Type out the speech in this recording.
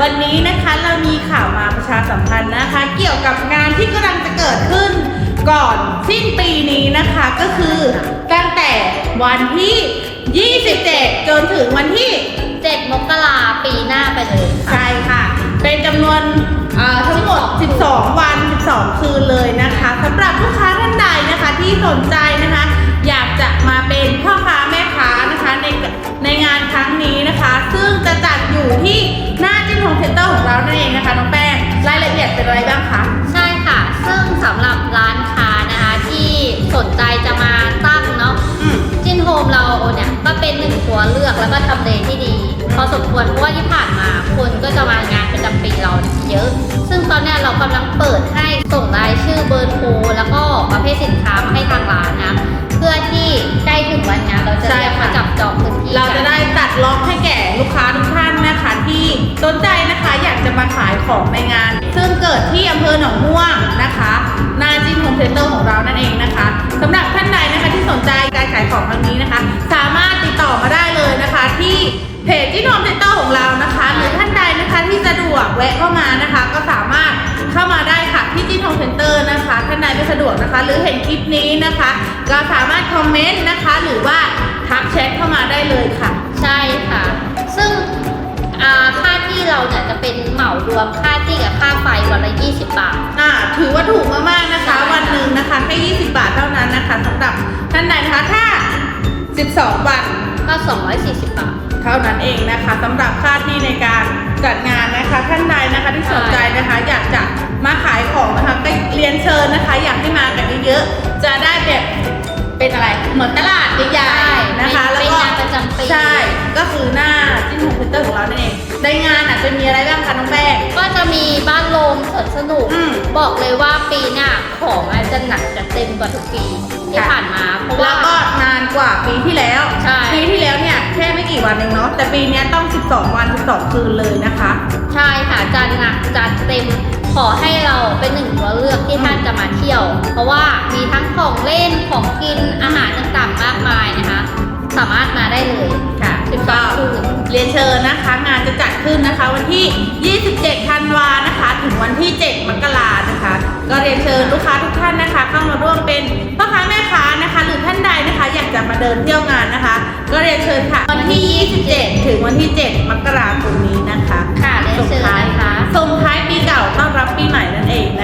วันนี้นะคะเรามีข่าวมาประชาสัมพันธ์นะคะ เกี่ยวกับงานที่กำลังจะเกิดขึ้น ก่อนสิ้นปีนี้นะคะก็คือตั้งแต่วันที่ 27 จนถึงวันที่ 7 มกราปีหน้าไปเลยค่ะ ใช่ค่ะ เป็นจำนวนเอ่อทั้งหมด 12 วัน 12 คืนเลยนะคะสำหรับลูกค้าท่านใดนะคะที่สนใจ ตัวเลือกแล้วก็ทำเลที่ดีพอสมควรเพราะว่าที่ผ่านมาคนก็จะมางานประจำปีเราเยอะ ซึ่งตอนเนี้ยเรากำลังเปิดให้ส่งรายชื่อเบอร์โทรแล้วก็ประเภทสินค้ามาให้ทางร้านนะ เพื่อที่ใกล้ถึงวันงานเราจะใช่เรียกค่ะมาจับจองพื้นที่เราจะกันได้ตัดล็อกให้แก่ลูกค้าทุกท่านนะคะที่สนใจนะคะอยากจะมาขายของในงาน ซึ่งเกิดที่อำเภอหนองม่วงนะคะหน้าจิ้มโฮมเซ็นเตอร์ของเรา เพจจิ้มโฮมเซ็นเตอร์ของเรานะคะ หรือท่านใดนะคะที่สะดวกแวะเข้ามานะคะ ก็สามารถเข้ามาได้ค่ะที่จิ้มโฮมเซ็นเตอร์นะคะท่านใดไม่สะดวกนะคะ หรือเห็นคลิปนี้นะคะ ก็สามารถคอมเมนต์นะคะ หรือว่าทักแชทเข้ามาได้เลยค่ะ ใช่ค่ะ ซึ่งอ่าค่าที่เราเนี่ยจะเป็นเหมารวมค่าที่กับค่าไฟวันละ 20 บาท อ่าถือว่าถูกมากๆนะคะใช่ค่ะวันหนึ่งนะคะแค่20 บาทเท่านั้นนะคะสำหรับท่านใดนะคะถ้า 12 วันก็ 240 บาท เท่านั้นเองนะคะสำหรับค่าที่ในการจัดงานนะคะท่านใดนะคะที่สนใจนะคะอยากจะมาขายของนะคะก็เรียนเชิญนะคะ อยากให้มากันเยอะๆจะได้แบบเป็นอะไรเหมือนตลาดใหญ่ๆนะคะเป็นแล้วเป็นก็งานประจำปีใช่ก็คือหน้าจิ้มโฮมเซ็นเตอร์ของเรานั่นเองในงานอาจจะมีอะไรบ้างคะน้องแป้งก็จะมีบ้านโลมสวนสนุกอืมบอกเลยว่าปีหน้าของอาจจะหนักจะเต็มกว่าทุกปีที่ค่ะผ่านมาเพราะแล้ว่าวก็นานกว่าปีที่แล้วใช่ปีที่แล้วเนี่ย แค่ไม่กี่วันเองเนาะแต่ปีเนี้ยต้อง 12 วัน 12 คืนเลยนะคะ ใช่ค่ะจัดหนักจัดเต็มขอให้เราเป็นหนึ่งตัวเลือกที่ท่านจะมาเที่ยว เพราะว่ามีทั้งของเล่นของกินอาหารต่างๆมากมายนะคะ สามารถมาได้เลยค่ะ12คืนเรียนเชิญนะคะ งานจะจัดขึ้นนะคะ วันที่ 27 ธันวานะคะ ถึงวันที่ 7 มกรานะคะ ก็เรียนเชิญลูกค้าทุกท่านนะคะ เข้ามาร่วมเป็นพ่อค้าแม่ค้า มกราคมนี้นะคะค่ะเรียนเชิญนะคะ ส่งท้ายปีเก่าต้อนรับปีใหม่นั่นเองนะคะ